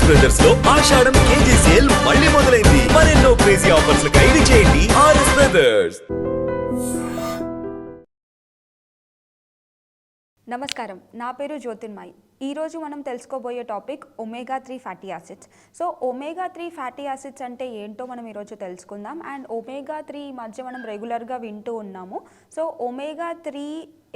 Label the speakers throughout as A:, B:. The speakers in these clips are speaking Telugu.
A: ఆర్ఎస్ బ్రదర్స్లో ఆషాఢం కేజీ సేల్ మళ్ళీ మొదలైంది. మరెన్నో క్రేజీ ఆఫర్స్ ఖైదీ చేయండి ఆర్ఎస్ బ్రదర్స్
B: నమస్కారం. నా పేరు జ్యోతిర్మాయి ఈరోజు మనం తెలుసుకోబోయే topic omega three fatty acids. So omega three fatty acids అంటే ఏంటో మనం ఈరోజు తెలుసుకుందాం. అండ్ ఒమేగా త్రీ మధ్య మనం రెగ్యులర్గా వింటూ ఉన్నాము. సో ఒమేగా త్రీ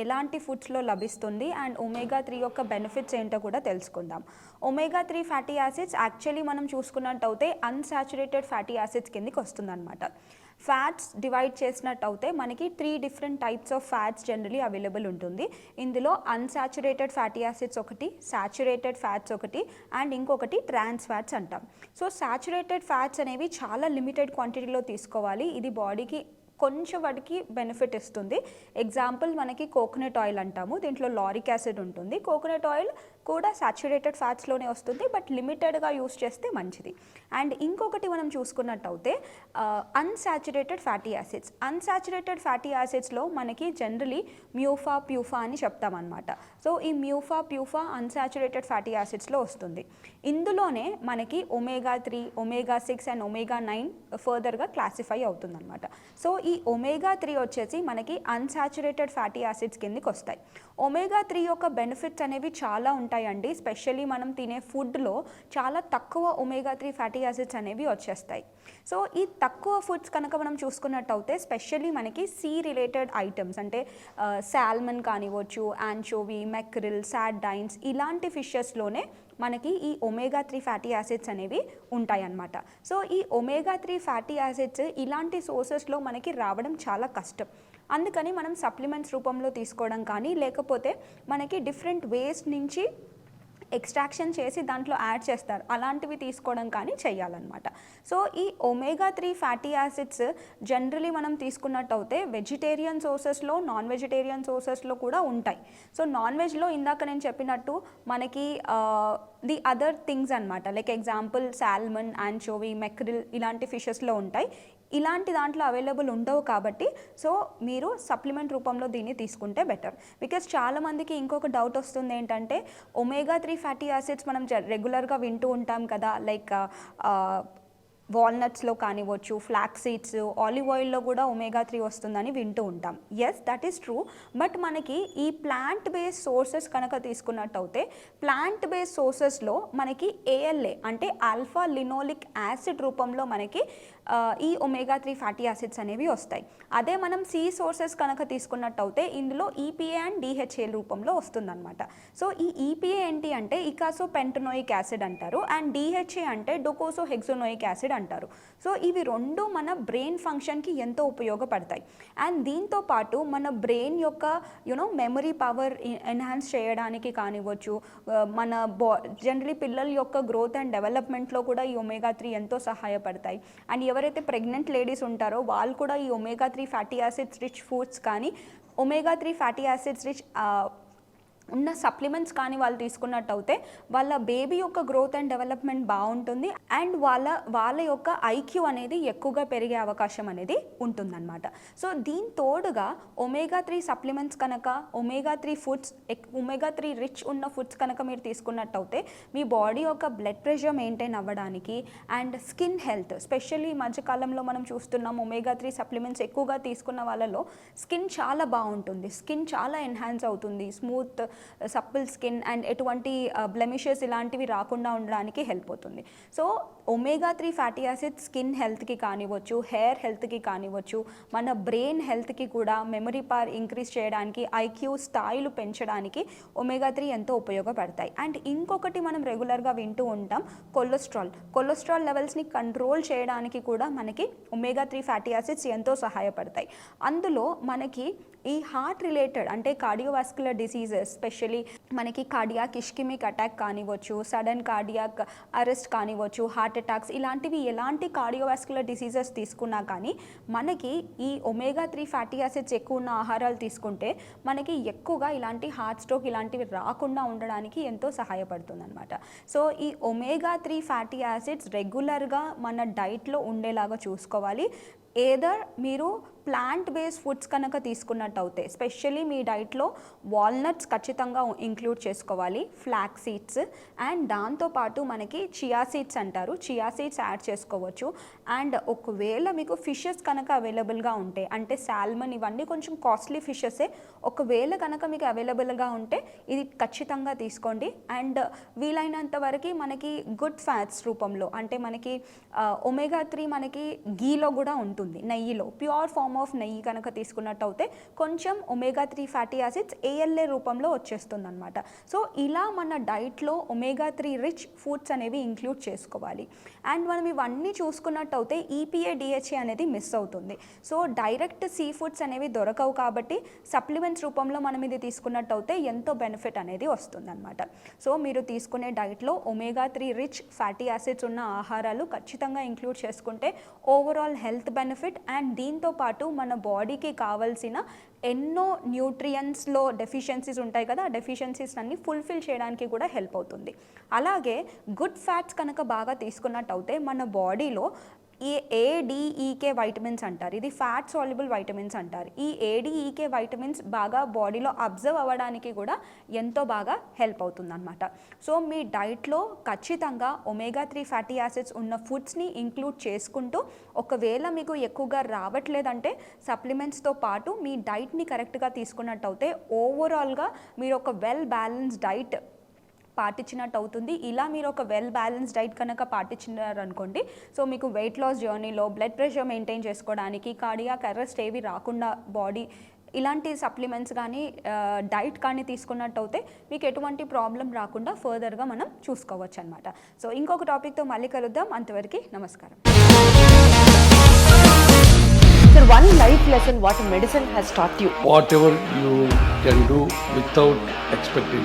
B: ఎలాంటి ఫుడ్స్లో లభిస్తుంది అండ్ ఒమేగా త్రీ యొక్క బెనిఫిట్స్ ఏంటో కూడా తెలుసుకుందాం. Omega three fatty acids actually మనం చూసుకున్నట్టయితే అన్సాచురేటెడ్ ఫ్యాటీ యాసిడ్స్ కిందకి వస్తుందన్నమాట. ఫ్యాట్స్ డివైడ్ చేసినట్టు అయితే మనకి three different types of fats generally available ఉంటుంది. ఇందులో అన్సాచురేటెడ్ ఫ్యాటీ యాసిడ్స్ ఒకటి సాచురేటెడ్ ఫ్యాట్స్ ఒకటి అండ్ ఇంకొకటి ట్రాన్స్ ఫ్యాట్స్ అంటాం. సో సాచురేటెడ్ ఫ్యాట్స్ అనేవి చాలా లిమిటెడ్ క్వాంటిటీలో తీసుకోవాలి. ఇది బాడీకి కొంచెం వాటికి బెనిఫిట్ ఇస్తుంది. ఎగ్జాంపుల్ మనకి కోకోనట్ ఆయిల్ అంటాము. దీంట్లో లారిక్ యాసిడ్ ఉంటుంది. కోకోనట్ ఆయిల్ కూడా సాచురేటెడ్ ఫ్యాట్స్లోనే వస్తుంది బట్ లిమిటెడ్గా యూస్ చేస్తే మంచిది. అండ్ ఇంకొకటి మనం చూసుకున్నట్టయితే unsaturated fatty acids unsaturated fatty యాసిడ్స్లో మనకి జనరలీ మ్యూఫా ప్యూఫా అని చెప్తామన్నమాట. సో ఈ మ్యూఫా ప్యూఫా అన్సాచురేటెడ్ ఫ్యాటీ యాసిడ్స్లో వస్తుంది. ఇందులోనే మనకి omega three omega six and omega nine ఫర్దర్గా క్లాసిఫై అవుతుందన్నమాట. సో ఈ ఒమేగా త్రీ వచ్చేసి మనకి అన్సాచురేటెడ్ ఫ్యాటీ యాసిడ్స్ కిందకి వస్తాయి. ఒమేగా త్రీ యొక్క బెనిఫిట్స్ అనేవి చాలా ఉంటాయండి. స్పెషల్లీ మనం తినే ఫుడ్లో చాలా తక్కువ ఒమేగా త్రీ ఫ్యాటీ యాసిడ్స్ అనేవి వచ్చేస్తాయి. సో ఈ తక్కువ ఫుడ్స్ కనుక మనం చూసుకున్నట్టయితే స్పెషల్లీ మనకి సీ రిలేటెడ్ ఐటమ్స్ అంటే uh, సాల్మన్ కానివ్వచ్చు యాంచోవి మెక్రిల్ సాడ్డైన్స్ ఇలాంటి ఫిషెస్లోనే మనకి ఈ ఒమేగా త్రీ ఫ్యాటీ యాసిడ్స్ అనేవి ఉంటాయన్నమాట. సో ఈ ఒమేగా త్రీ ఫ్యాటీ యాసిడ్స్ ఇలాంటి సోర్సెస్లో మనకి రావడం చాలా కష్టం. అందుకని మనం సప్లిమెంట్స్ రూపంలో తీసుకోవడం కానీ లేకపోతే మనకి డిఫరెంట్ వేస్ట్ నుంచి ఎక్స్ట్రాక్షన్ చేసి దాంట్లో యాడ్ చేస్తారు. అలాంటివి తీసుకోవడం కానీ చేయాలన్నమాట. సో ఈ omega three fatty acids generally మనం తీసుకున్నట్టయితే వెజిటేరియన్ సోర్సెస్లో నాన్ వెజిటేరియన్ సోర్సెస్లో కూడా ఉంటాయి. సో నాన్ వెజ్లో ఇందాక నేను చెప్పినట్టు మనకి ది అదర్ థింగ్స్ అనమాట like example salmon anchovy mackerel ఇలాంటి ఫిషెస్లో ఉంటాయి. ఇలాంటి దాంట్లో అవైలబుల్ ఉండవు కాబట్టి సో మీరు సప్లిమెంట్ రూపంలో దీన్ని తీసుకుంటే బెటర్. బికాస్ చాలామందికి ఇంకొక డౌట్ వస్తుంది ఏంటంటే ఒమేగా త్రీ ఫ్యాటీ యాసిడ్స్ మనం రెగ్యులర్గా వింటూ ఉంటాం కదా లైక్ వాల్నట్స్లో కానివ్వచ్చు ఫ్లాక్ సీడ్స్ ఆలివ్ ఆయిల్లో కూడా ఒమేగా త్రీ వస్తుందని వింటూ ఉంటాం. Yes that is true but మనకి ఈ ప్లాంట్ బేస్డ్ సోర్సెస్ కనుక తీసుకున్నట్టయితే ప్లాంట్ బేస్డ్ సోర్సెస్లో మనకి ఏఎల్ఏ అంటే ఆల్ఫా లినోలిక్ యాసిడ్ రూపంలో మనకి ఈ ఒమేగా త్రీ ఫ్యాటీ యాసిడ్స్ అనేవి వస్తాయి. అదే మనం సి సోర్సెస్ కనుక తీసుకున్నట్టయితే ఇందులో ఈపీఏ అండ్ డిహెచ్ఏ రూపంలో వస్తుందన్నమాట. సో ఈ ఈపీఏ ఏంటి అంటే ఇకాసో పెంటనోయిక్ యాసిడ్ అంటారు అండ్ డిహెచ్ఏ అంటే డొకోసో హెక్సోనోయిక్ యాసిడ్ అంటారు. సో ఇవి రెండు మన బ్రెయిన్ ఫంక్షన్కి ఎంతో ఉపయోగపడతాయి. అండ్ దీంతో పాటు మన బ్రెయిన్ యొక్క యునో మెమరీ పవర్ ఎన్హాన్స్ చేయడానికి కానివ్వచ్చు మన బా జనరలీ పిల్లల యొక్క గ్రోత్ అండ్ డెవలప్మెంట్లో కూడా ఈ ఒమేగా త్రీ ఎంతో సహాయపడతాయి. అండ్ ఎవరైతే ప్రెగ్నెంట్ లేడీస్ ఉంటారో వాళ్ళు కూడా ఈ omega three fatty acids rich foods కానీ omega three fatty acids rich ఉన్న సప్లిమెంట్స్ కానీ వాళ్ళు తీసుకున్నట్టయితే వాళ్ళ బేబీ యొక్క గ్రోత్ అండ్ డెవలప్మెంట్ బాగుంటుంది అండ్ వాళ్ళ వాళ్ళ యొక్క ఐక్యూ అనేది ఎక్కువగా పెరిగే అవకాశం అనేది ఉంటుందన్నమాట. సో దీని తోడుగా ఒమేగా త్రీ సప్లిమెంట్స్ కనుక omega three foods omega three rich ఉన్న ఫుడ్స్ కనుక మీరు తీసుకున్నట్టయితే మీ బాడీ యొక్క బ్లడ్ ప్రెషర్ మెయింటైన్ అవ్వడానికి అండ్ స్కిన్ హెల్త్ స్పెషల్లీ ఈ మధ్యకాలంలో మనం చూస్తున్నాం ఒమేగా త్రీ సప్లిమెంట్స్ ఎక్కువగా తీసుకున్న వాళ్ళలో స్కిన్ చాలా బాగుంటుంది స్కిన్ చాలా ఎన్హాన్స్ అవుతుంది స్మూత్ సప్పుల్ స్కిన్ అండ్ ఎటువంటి బ్లెమిషెస్ ఇలాంటివి రాకుండా ఉండడానికి హెల్ప్ అవుతుంది. So omega three fatty acid skin హెల్త్కి కానివ్వచ్చు హెయిర్ హెల్త్కి కానివ్వచ్చు మన బ్రెయిన్ హెల్త్కి కూడా మెమరీ పవర్ ఇంక్రీజ్ చేయడానికి ఐక్యూ స్థాయిలు పెంచడానికి ఒమేగా త్రీ ఎంతో ఉపయోగపడతాయి. అండ్ ఇంకొకటి మనం రెగ్యులర్గా వింటూ ఉంటాం కొలెస్ట్రాల్ కొలెస్ట్రాల్ లెవెల్స్ని కంట్రోల్ చేయడానికి కూడా మనకి ఒమేగా త్రీ ఫ్యాటీ యాసిడ్స్ ఎంతో సహాయపడతాయి. అందులో మనకి ఈ హార్ట్ రిలేటెడ్ అంటే కార్డియోవాస్కులర్ డిసీజెస్ ఎస్పెషలీ మనకి కార్డియాక్ ఇష్కిమిక్ అటాక్ కానివ్వచ్చు సడన్ కార్డియాక్ అరెస్ట్ కానివ్వచ్చు హార్ట్ అటాక్స్ ఇలాంటివి ఎలాంటి కార్డియోవాస్కులర్ డిసీజెస్ తీసుకున్నా కానీ మనకి ఈ ఒమేగా త్రీ ఫ్యాటీ యాసిడ్స్ ఎక్కువ ఉన్న ఆహారాలు తీసుకుంటే మనకి ఎక్కువగా ఇలాంటి హార్ట్ స్ట్రోక్ ఇలాంటివి రాకుండా ఉండడానికి ఎంతో సహాయపడుతుంది అనమాట సో ఈ ఒమేగా త్రీ ఫ్యాటీ యాసిడ్స్ రెగ్యులర్గా మన డైట్లో ఉండేలాగా చూసుకోవాలి. ఏదర్ మీరు ప్లాంట్ బేస్డ్ ఫుడ్స్ కనుక తీసుకున్నట్టు అవుతాయి స్పెషల్లీ మీ డైట్లో వాల్నట్స్ ఖచ్చితంగా ఇంక్లూడ్ చేసుకోవాలి ఫ్లాక్ సీడ్స్. అండ్ దాంతోపాటు మనకి చియా సీడ్స్ అంటారు. చియా సీడ్స్ యాడ్ చేసుకోవచ్చు. అండ్ ఒకవేళ మీకు ఫిషెస్ కనుక అవైలబుల్గా ఉంటాయి అంటే సాల్మన్ ఇవన్నీ కొంచెం కాస్ట్లీ ఫిషెసే. ఒకవేళ కనుక మీకు అవైలబుల్గా ఉంటే ఇది ఖచ్చితంగా తీసుకోండి. అండ్ వీలైనంత వరకు మనకి గుడ్ ఫ్యాట్స్ రూపంలో అంటే మనకి ఒమేగా త్రీ మనకి గీలో కూడా ఉంటుంది. నెయ్యిలో. ప్యూర్ ఫార్మ్ ఆఫ్ నెయ్యి కనుక తీసుకున్నట్టు అయితే కొంచెం omega three fatty acids ALA రూపంలో వచ్చేస్తుంది అనమాట సో ఇలా మన డైట్లో ఒమేగా త్రీ రిచ్ ఫుడ్స్ అనేవి ఇంక్లూడ్ చేసుకోవాలి. అండ్ మనం ఇవన్నీ చూసుకున్నట్టు అయితే ఈపీఏ డిహెచ్ఏ అనేది మిస్ అవుతుంది. సో డైరెక్ట్ సీ ఫుడ్స్ అనేవి దొరకవు కాబట్టి సప్లిమెంట్స్ రూపంలో మనం ఇది తీసుకున్నట్టు అయితే ఎంతో బెనిఫిట్ అనేది వస్తుందన్నమాట. సో మీరు తీసుకునే డైట్లో omega three rich fatty acids ఉన్న ఆహారాలు ఖచ్చితంగా ఇంక్లూడ్ చేసుకుంటే ఓవరాల్ హెల్త్ బెనిఫిట్ అండ్ దీంతో పాటు మన బాడీకి కావాల్సిన ఎన్నో న్యూట్రియన్స్లో డెఫిషియన్సీస్ ఉంటాయి కదా ఆ డెఫిషియన్సీస్ అన్ని ఫుల్ఫిల్ చేయడానికి కూడా హెల్ప్ అవుతుంది. అలాగే గుడ్ ఫ్యాట్స్ కనుక బాగా తీసుకున్నట్టు అయితే మన బాడీలో ఈ ఏడిఈకే వైటమిన్స్ e, అంటారు. ఇది ఫ్యాట్ సాల్యుబుల్ వైటమిన్స్ అంటారు. ఈ ఏడిఈకే వైటమిన్స్ e, బాగా బాడీలో అబ్జర్వ్ అవ్వడానికి కూడా ఎంతో బాగా హెల్ప్ అవుతుంది అనమాట సో మీ డైట్లో ఖచ్చితంగా ఒమేగా త్రీ ఫ్యాటీ యాసిడ్స్ ఉన్న ఫుడ్స్ని ఇంక్లూడ్ చేసుకుంటూ ఒకవేళ మీకు ఎక్కువగా రావట్లేదంటే సప్లిమెంట్స్తో పాటు మీ డైట్ని కరెక్ట్గా తీసుకున్నట్టు అయితే ఓవరాల్గా మీరు ఒక వెల్ బ్యాలెన్స్ డైట్ పాటించినట్టు అవుతుంది ఇలా మీరు ఒక వెల్ బ్యాలెన్స్ డైట్ కనుక పాటించినారనుకోండి సో మీకు వెయిట్ లాస్ జర్నీలో బ్లడ్ ప్రెషర్ మెయింటైన్ చేసుకోవడానికి కార్డియాక్ అరెస్ట్ ఏవి రాకుండా బాడీ ఇలాంటి సప్లిమెంట్స్ కానీ డైట్ కానీ తీసుకున్నట్టు అయితే మీకు ఎటువంటి ప్రాబ్లం రాకుండా ఫర్దర్గా మనం చూసుకోవచ్చు అనమాట సో ఇంకొక టాపిక్తో మళ్ళీ కలుద్దాం అంతవరకు నమస్కారం
C: Sir, one life lesson what medicine has taught you.
D: whatever you can do without expecting.